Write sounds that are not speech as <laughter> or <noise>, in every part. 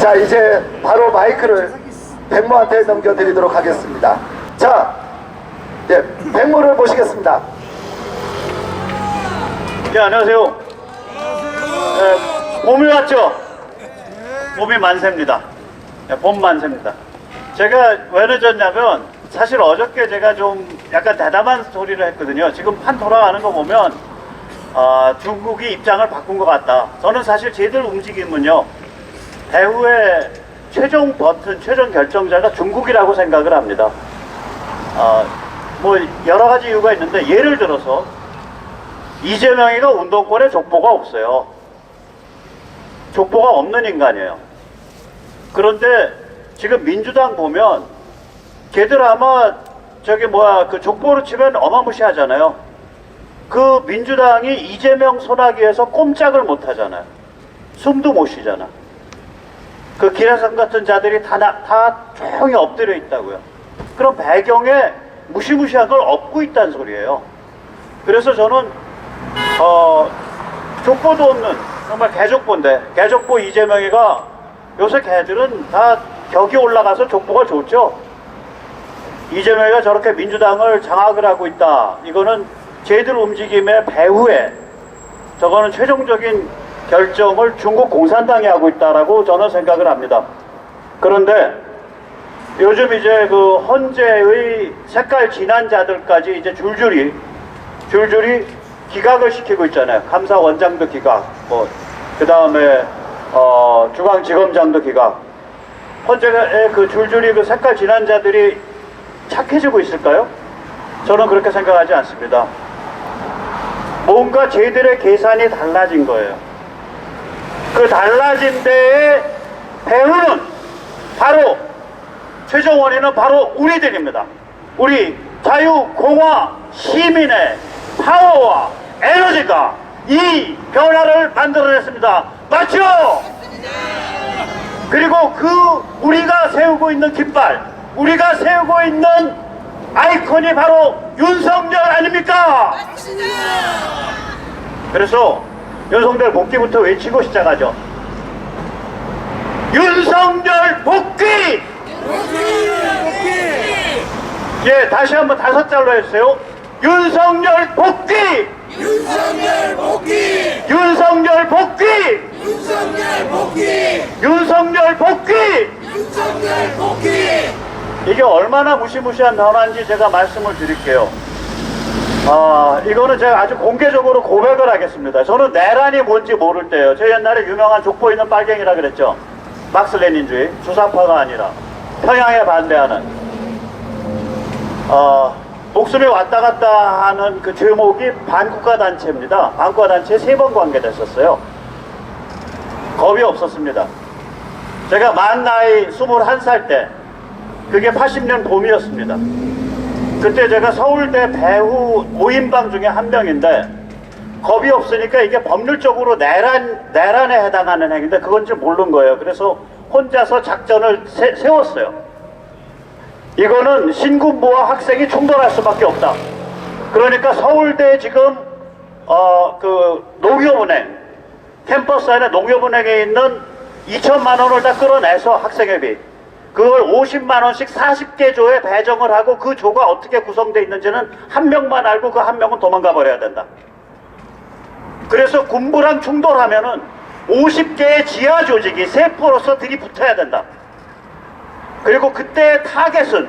자 이제 바로 마이크를 백모한테 넘겨드리도록 하겠습니다. 자, 네, 백모를 모시겠습니다. 네, 안녕하세요. 네, 봄이 왔죠? 봄이 만세입니다. 네, 봄 만세입니다. 제가 왜 늦었냐면 사실 어저께 제가 좀 약간 대담한 소리를 했거든요. 지금 판 돌아가는 거 보면 아, 중국이 입장을 바꾼 것 같다. 저는 사실 쟤들 움직임은요. 배후의 최종 버튼, 최종 결정자가 중국이라고 생각을 합니다. 아, 뭐 여러 가지 이유가 있는데 예를 들어서 이재명이가 운동권에 족보가 없어요. 족보가 없는 인간이에요. 그런데 지금 민주당 보면 걔들 아마 저기 뭐야 그 족보로 치면 어마무시하잖아요. 그 민주당이 이재명 손하기에서 꼼짝을 못 하잖아요. 숨도 못 쉬잖아. 그 기라성 같은 자들이 다, 나- 다 조용히 엎드려 있다고요. 그런 배경에 무시무시한 걸 업고 있다는 소리예요. 그래서 저는 어, 족보도 없는 정말 개족보인데 개족보 이재명이가 요새 개들은 다 격이 올라가서 족보가 좋죠. 이재명이가 저렇게 민주당을 장악을 하고 있다. 이거는 쟤들 움직임의 배후에 저거는 최종적인 결정을 중국 공산당이 하고 있다라고 저는 생각을 합니다. 그런데 요즘 이제 그 헌재의 색깔 진한 자들까지 이제 줄줄이 줄줄이 기각을 시키고 있잖아요. 감사원장도 기각, 뭐, 그 다음에, 어, 중앙지검장도 기각. 헌재의 그 줄줄이 그 색깔 진한 자들이 착해지고 있을까요? 저는 그렇게 생각하지 않습니다. 뭔가 저희들의 계산이 달라진 거예요. 그 달라진 데에 배우는 바로 최종 원인은 바로 우리들입니다. 우리 자유공화 시민의 파워와 에너지가 이 변화를 만들어냈습니다. 맞죠? 그리고 그 우리가 세우고 있는 깃발, 우리가 세우고 있는 아이콘이 바로 윤석열 아닙니까? 그래서 윤석열 복귀부터 외치고 시작하죠. 윤석열 복귀! 예, 다시 한번 다섯 잘로 해주세요. 윤석열 복귀! 윤석열 복귀! 윤석열 복귀! 윤석열 복귀! 윤석열 복귀! 윤석열 복귀! 이게 얼마나 무시무시한 변화인지 제가 말씀을 드릴게요. 아, 이거는 제가 아주 공개적으로 고백을 하겠습니다. 저는 내란이 뭔지 모를 때요. 저 옛날에 유명한 족보 있는 빨갱이라 그랬죠. 막스 레닌주의 주사파가 아니라 평양에 반대하는 어, 목숨이 왔다 갔다 하는 그 제목이 반국가 단체입니다. 반국가 단체에 세번 관계됐었어요. 겁이 없었습니다. 제가 만 나이 21살 때 그게 80년 봄이었습니다. 그때 제가 서울대 배후 5인방 중에 한 명인데 겁이 없으니까 이게 법률적으로 내란, 내란에 해당하는 행위인데 그건 줄 모르는 거예요. 그래서 혼자서 작전을 세, 세웠어요. 이거는 신군부와 학생이 충돌할 수밖에 없다. 그러니까 서울대 지금 어 그 농협은행 캠퍼스 안에 농협은행에 있는 2천만 원을 다 끌어내서 학생회비 그걸 50만 원씩 40개 조에 배정을 하고 그 조가 어떻게 구성되어 있는지는 한 명만 알고 그 한 명은 도망가 버려야 된다. 그래서 군부랑 충돌하면은 50개의 지하 조직이 세포로서 들이붙어야 된다. 그리고 그때의 타겟은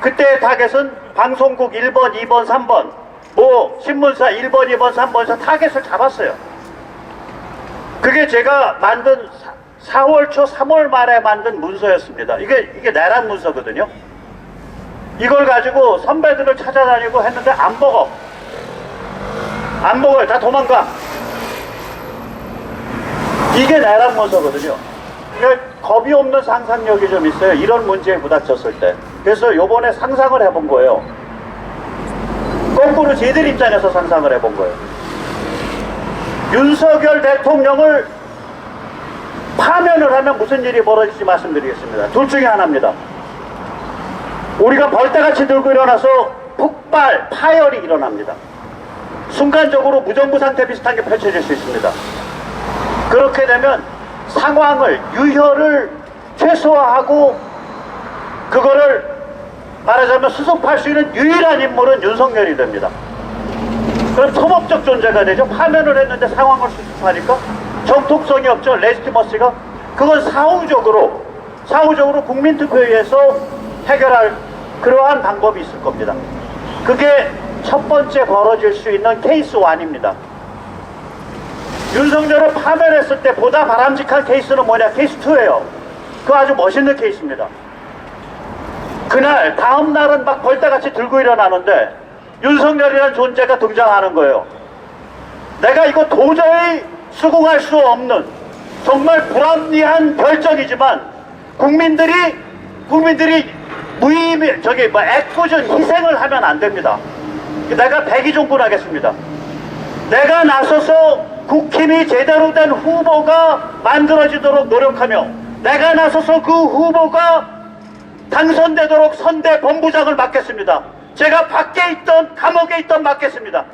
그때의 타겟은 방송국 1번, 2번, 3번 뭐 신문사 1번, 2번, 3번에서 타겟을 잡았어요. 그게 제가 만든 4월 초 3월 말에 만든 문서였습니다. 이게 이게 내란 문서거든요. 이걸 가지고 선배들을 찾아다니고 했는데 안 먹어. 안 먹어요. 다 도망가. 이게 내란 문서거든요. 겁이 없는 상상력이 좀 있어요. 이런 문제에 부닥쳤을 때. 그래서 요번에 상상을 해본 거예요. 거꾸로 쟤들 입장에서 상상을 해본 거예요. 윤석열 대통령을 파면을 하면 무슨 일이 벌어질지 말씀드리겠습니다. 둘 중에 하나입니다. 우리가 벌떼같이 들고 일어나서 폭발, 파열이 일어납니다. 순간적으로 무정부 상태 비슷한 게 펼쳐질 수 있습니다. 그렇게 되면 상황을 유혈을 최소화하고 그거를 말하자면 수습할 수 있는 유일한 인물은 윤석열이 됩니다. 그럼 토목적 존재가 되죠. 파면을 했는데 상황을 수습하니까 정통성이 없죠. 레지티머시가 그건 사후적으로 사후적으로 국민투표에서 해결할 그러한 방법이 있을 겁니다. 그게 첫 번째 벌어질 수 있는 케이스 1입니다. 윤석열을 파면했을 때 보다 바람직한 케이스는 뭐냐? 케이스 2예요. 그 아주 멋있는 케이스입니다. 그날 다음 날은 막 벌떼같이 들고 일어나는데 윤석열이라는 존재가 등장하는 거예요. 내가 이거 도저히 수긍할 수 없는 정말 불합리한 결정이지만 국민들이 국민들이 무의미 저기 뭐 애꿎은 희생을 하면 안 됩니다. 내가 백의종군하겠습니다. 내가 나서서 국힘이 제대로 된 후보가 만들어지도록 노력하며 내가 나서서 그 후보가 당선되도록 선대 본부장을 맡겠습니다. 제가 밖에 있던 감옥에 있던 맡겠습니다.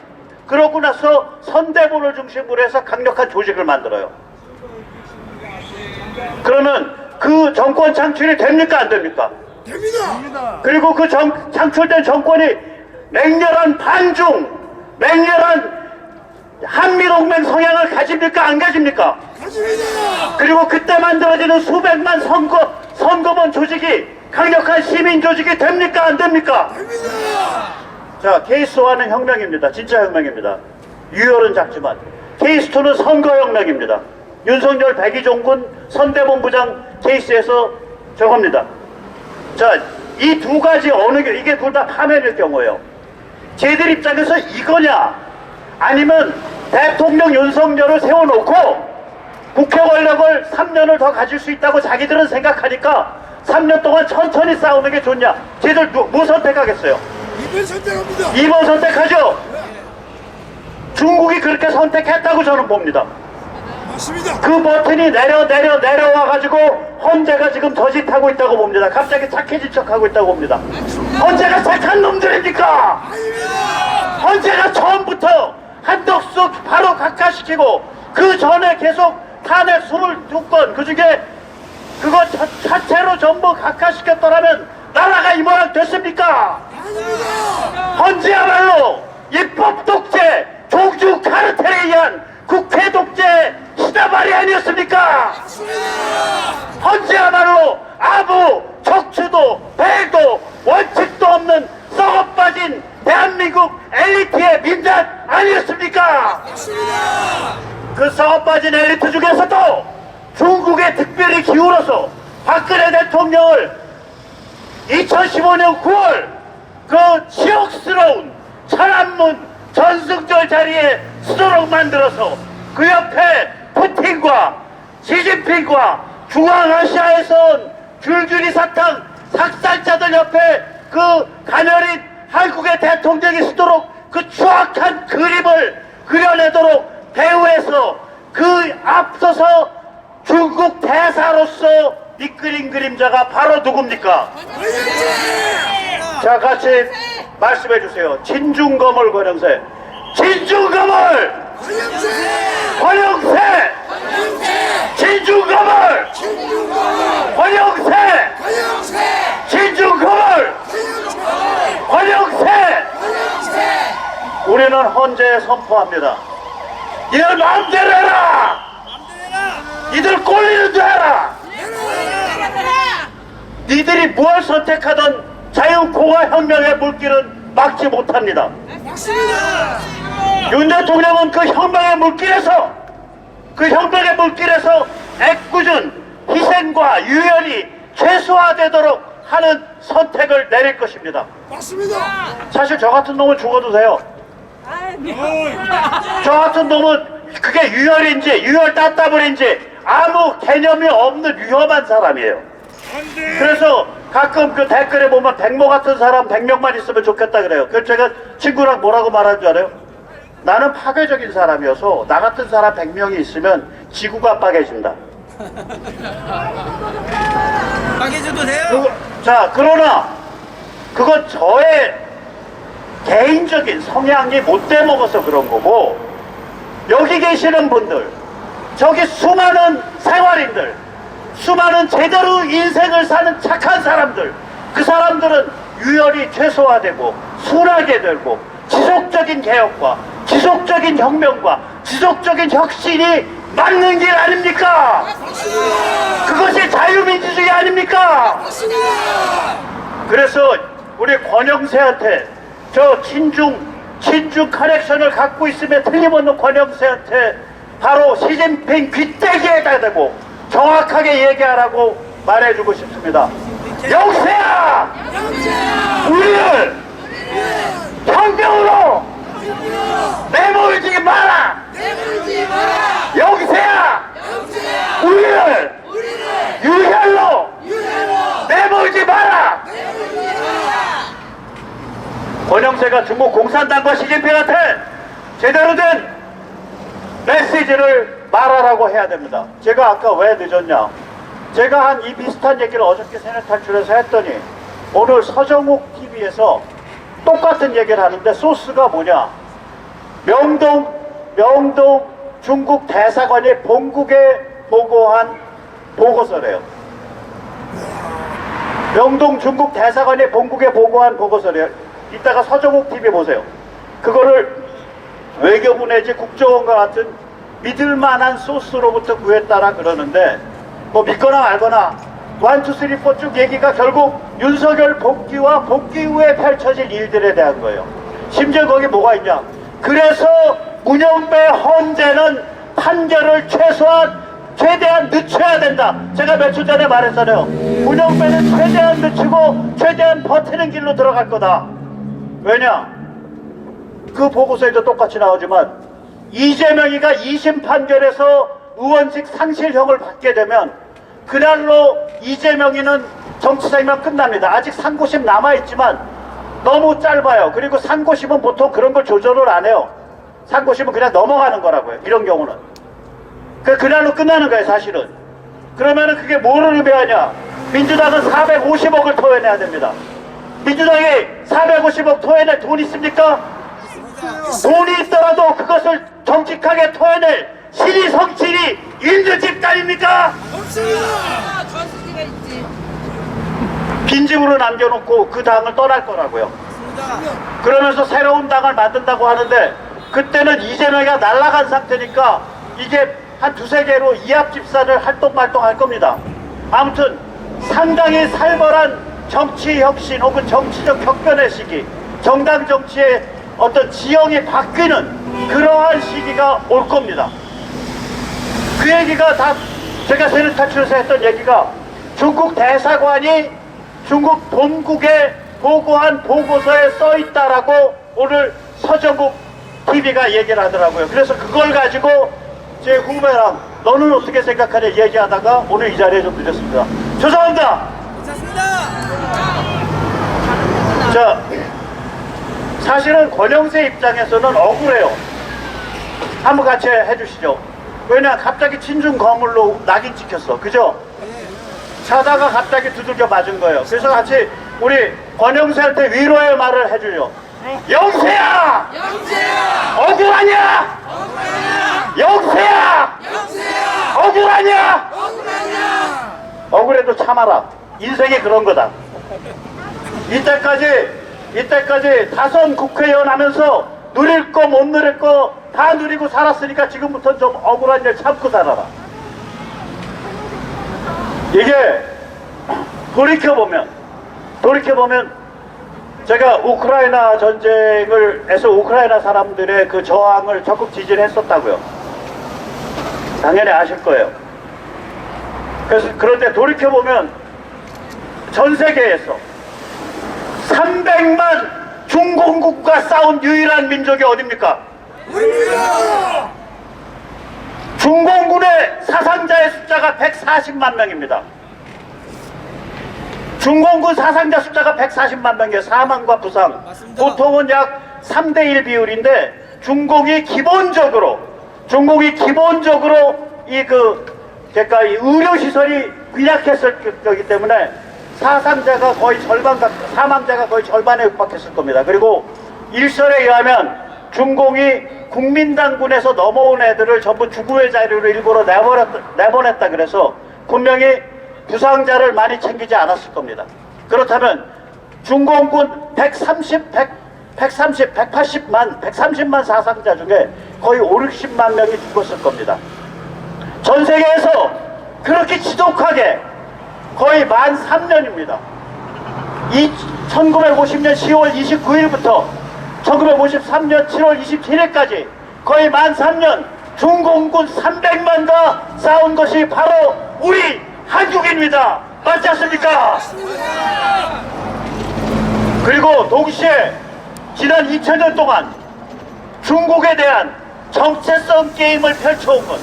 그러고 나서 선대본을 중심으로 해서 강력한 조직을 만들어요. 그러면 그 정권 창출이 됩니까 안 됩니까? 됩니다. 그리고 그 정, 창출된 정권이 맹렬한 반중, 맹렬한 한미동맹 성향을 가집니까 안 가집니까? 가집니다. 그리고 그때 만들어지는 수백만 선거 선거원 조직이 강력한 시민 조직이 됩니까 안 됩니까? 됩니다. 자 케이스 1은 혁명입니다. 진짜 혁명입니다. 유혈은 작지만 케이스 2는 선거 혁명입니다. 윤석열 백의종군 선대본부장 케이스에서 저겁니다. 자 이 두 가지 어느 게 이게 둘 다 파면일 경우예요. 쟤들 입장에서 이거냐 아니면 대통령 윤석열을 세워놓고 국회 권력을 3년을 더 가질 수 있다고 자기들은 생각하니까 3년 동안 천천히 싸우는 게 좋냐 쟤들 누, 뭐 선택하겠어요 이번 선택합니다. 2번 선택하죠 중국이 그렇게 선택했다고 저는 봅니다 맞습니다. 그 버튼이 내려 내려 내려와 가지고 헌재가 지금 저짓하고 있다고 봅니다 갑자기 착해진 척하고 있다고 봅니다 헌재가 착한 놈들입니까. 헌재가 처음부터 한덕수 바로 각하시키고 그 전에 계속 탄핵 22건 그 중에 그거 자, 자체로 전부 각하시켰더라면 나라가 이 모양 됐습니까? 헌재야말로 입법 독재, 종주 카르텔에 의한 국회 독재 시다발이 아니었습니까? 헌재야말로 아무 척추도 배도 원칙도 없는 썩어빠진 대한민국 엘리트의 민단 아니었습니까? 그 썩어빠진 엘리트 중에서도 중국에 특별히 기울어서 박근혜 대통령을 2015년 9월 그 치욕스러운 천안문 전승절 자리에 서도록 만들어서 그 옆에 푸틴과 시진핑과 중앙아시아에서 온 줄줄이 사탕 삭살자들 옆에 그 가녀린 한국의 대통령이 서도록 그 추악한 그림을 그려내도록 배후에서 그 앞서서 중국 대사로서 이끌린 그림자가 바로 누굽니까? 자 같이 말씀해 주세요. 진중거물 권영세. 화영재. 권영세. 권영세. 화영재. 진중거물 화영재. 권영세. 우리는 헌재에 선포합니다. 이들 마음대로 해라. 이들 꼴리는 줄 알아. 니들이 무엇 선택하던 자유공화 혁명의 물길은 막지 못합니다. 윤 대통령은 그 혁명의 물길에서 그 혁명의 물길에서 애꿎은 희생과 유연이 최소화되도록 하는 선택을 내릴 것입니다. 맞습니다. 사실 저 같은 놈은 죽어도 돼요. 저 같은 놈은 그게 유혈인지 유혈 따따블인지 아무 개념이 없는 위험한 사람이에요. 그래서 가끔 그 댓글에 보면 백모 같은 사람 100명만 있으면 좋겠다 그래요. 그래서 제가 친구랑 뭐라고 말하는 줄 알아요? 나는 파괴적인 사람이어서 나 같은 사람 100명이 있으면 지구가 빠개진다. 빠개줘도 <laughs> 돼요? 그거- 자, 그러나 그건 저의 개인적인 성향이 못돼 먹어서 그런 거고 여기 계시는 분들 저기 수많은 생활인들, 수많은 제대로 인생을 사는 착한 사람들, 그 사람들은 유혈이 최소화되고 순하게 되고 지속적인 개혁과 지속적인 혁명과 지속적인 혁신이 맞는 길 아닙니까? 그것이 자유민주주의 아닙니까? 그래서 우리 권영세한테 저 친중 친중 커넥션을 갖고 있음에 틀림없는 권영세한테 바로 시진핑 귀때기에다 대고 정확하게 얘기하라고 말해주고 싶습니다. 영세야! 우리를 혁명으로 내몰지 마라! 영세야! 우리를 유혈로 내몰지 마라! 권영세가 중국 공산당과 시진핑한테 제대로 된 메시지를 말하라고 해야 됩니다. 제가 아까 왜 늦었냐? 제가 한 이 비슷한 얘기를 어저께 세뇌 탈출해서 했더니 오늘 서정욱 TV에서 똑같은 얘기를 하는데 소스가 뭐냐? 명동 명동 중국 대사관이 본국에 보고한 보고서래요. 명동 중국 대사관이 본국에 보고한 보고서래요. 이따가 서정욱 TV 보세요. 그거를 외교부 내지 국정원과 같은 믿을 만한 소스로부터 구했다라 그러는데 뭐 믿거나 말거나 원투 쓰리 포쭉 얘기가 결국 윤석열 복귀와 복귀 후에 펼쳐질 일들에 대한 거예요. 심지어 거기 뭐가 있냐? 그래서 문영배 헌재는 판결을 최소한 최대한 늦춰야 된다. 제가 며칠 전에 말했잖아요. 문영배는 최대한 늦추고 최대한 버티는 길로 들어갈 거다. 왜냐? 그 보고서에도 똑같이 나오지만 이재명이가 2심 판결에서 의원직 상실형을 받게 되면 그날로 이재명이는 정치 생명 끝납니다. 아직 상고심 남아있지만 너무 짧아요. 그리고 상고심은 보통 그런 걸 조절을 안 해요. 상고심은 그냥 넘어가는 거라고요. 이런 경우는. 그 그날로 끝나는 거예요, 사실은. 그러면은 그게 뭐를 의미하냐? 민주당은 450억을 토해내야 됩니다. 민주당이 450억 토해낼 돈 있습니까? 돈이 있더라도 그것을 정직하게 토해낼 신이 성실이 있는 집단입니까? 전수지가 있지. 빈집으로 남겨놓고 그 당을 떠날 거라고요. 그러면서 새로운 당을 만든다고 하는데 그때는 이재명이가 날아간 상태니까 이게 한 두세 개로 이합 집산을 활동 말동할 겁니다. 아무튼 상당히 살벌한 정치 혁신 혹은 정치적 혁변의 시기, 정당 정치의 어떤 지형이 바뀌는 그러한 시기가 올 겁니다. 그 얘기가 다 제가 세력 탈출에서 했던 얘기가 중국 대사관이 중국 본국에 보고한 보고서에 써 있다라고 오늘 서정국 TV가 얘기를 하더라고요. 그래서 그걸 가지고 제 후배랑 너는 어떻게 생각하냐 얘기하다가 오늘 이 자리에 좀 늦었습니다. 죄송합니다. 괜찮습니다. 자, 사실은 권영세 입장에서는 억울해요. 한번 같이 해주시죠. 왜냐, 갑자기 친중 거물로 낙인 찍혔어. 그죠? 자다가 갑자기 두들겨 맞은 거예요. 그래서 같이 우리 권영세한테 위로의 말을 해주죠. 영세야! 영세야! 억울하냐? 영세야! 영세야! 억울하냐? 억울하냐? 억울해도 참아라. 인생이 그런 거다. 이때까지, 이때까지 다선 국회의원 하면서 누릴 거 못 누릴 거 다 누리고 살았으니까 지금부터 좀 억울한 일 참고 살아라. 이게 돌이켜보면, 돌이켜보면 제가 우크라이나 전쟁을 해서 우크라이나 사람들의 그 저항을 적극 지지를 했었다고요. 당연히 아실 거예요. 그래서 그런데 돌이켜 보면 전 세계에서 300만 중공국과 싸운 유일한 민족이 어딥니까? 우리입니다! 중공군의 사상자의 숫자가 140만 명입니다. 중공군 사상자 숫자가 140만 명이에요. 사망과 부상. 맞습니다. 보통은 약 3대1 비율인데 중공이 기본적으로 중공이 기본적으로 이 그 그러니까 이 의료 시설이 빈약했을 거기 때문에 사상자가 거의 절반 가 사망자가 거의 절반에 육박했을 겁니다. 그리고 일설에 의하면 중공이 국민당군에서 넘어온 애들을 전부 주구의 자리로 일부러 내보냈다, 내보냈다 그래서 분명히 부상자를 많이 챙기지 않았을 겁니다. 그렇다면 중공군 130, 100, 130, 180만, 130만 사상자 중에 거의 5, 60만 명이 죽었을 겁니다. 전 세계에서 그렇게 지독하게 거의 만 3년입니다. 이 1950년 10월 29일부터 1953년 7월 27일까지 거의 만 3년 중공군 300만과 싸운 것이 바로 우리 한국입니다. 맞지 않습니까? 그리고 동시에 지난 2000년 동안 중국에 대한 정체성 게임을 펼쳐온 것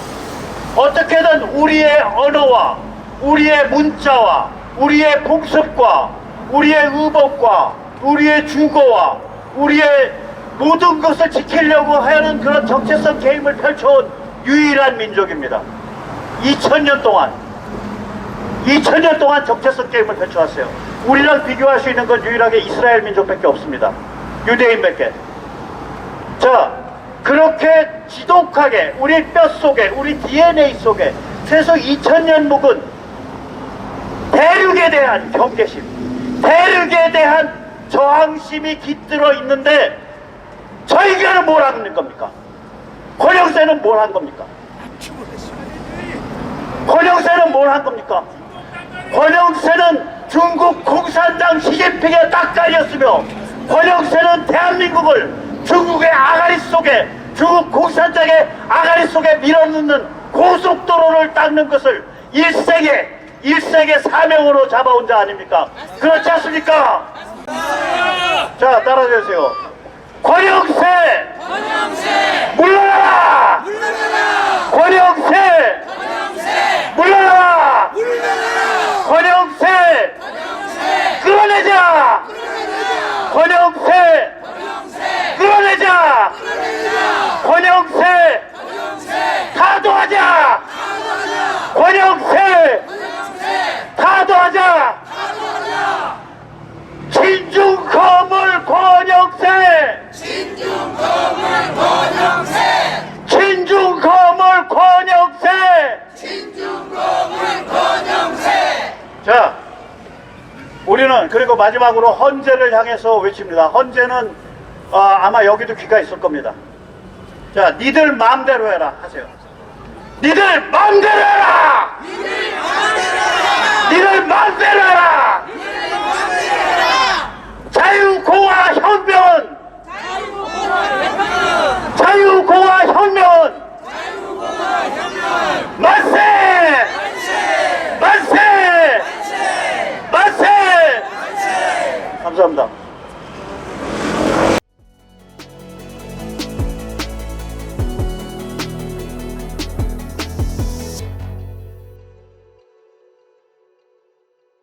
어떻게든 우리의 언어와 우리의 문자와 우리의 풍습과 우리의 의복과 우리의 주거와 우리의 모든 것을 지키려고 하는 그런 정체성 게임을 펼쳐온 유일한 민족입니다. 2000년 동안 2000년 동안 정체성 게임을 펼쳐왔어요. 우리랑 비교할 수 있는 건 유일하게 이스라엘 민족밖에 없습니다. 유대인밖에. 자, 그렇게 지독하게 우리 뼛속에, 우리 DNA 속에 최소 2000년 묵은 대륙에 대한 경계심, 대륙에 대한 저항심이 깃들어 있는데 저희가는 뭘 하는 겁니까? 권영세는 뭘 한 겁니까? 권영세는 뭘 한 겁니까? 권영세는 중국 공산당 시진핑의 딱깔이었으며 권영세는 대한민국을 중국의 아가리 속에 중국 공산당의 아가리 속에 밀어넣는 고속도로를 닦는 것을 일생의 일생의 사명으로 잡아온 자 아닙니까? 그렇지 않습니까? 자 따라주세요. 권영세 권영세 물러나라! 물러나라 권영세 권영세 물러나라! 물러나라 권영세 권영세 끌어내자! 끌어내자 권영세 권영세 끌어내자! 끌어내자 권영세 권영세 타도하자! 타도하자 권영세 권영세 타도하자! 타도하자 진중 거물 권영세! 진중검을 권영세 진중 거물 권영세! 진중검을 권영세 자, 우리는 그리고 마지막으로 헌재를 향해서 외칩니다. 헌재는 어, 아마 여기도 귀가 있을 겁니다. 자, 니들 마음대로 해라 하세요. 니들 마음대로 해라! 니들 마음대로 해라! 자유공화 혁명은 자유공화 혁명은 만세! 만세! 만세! 감사합니다.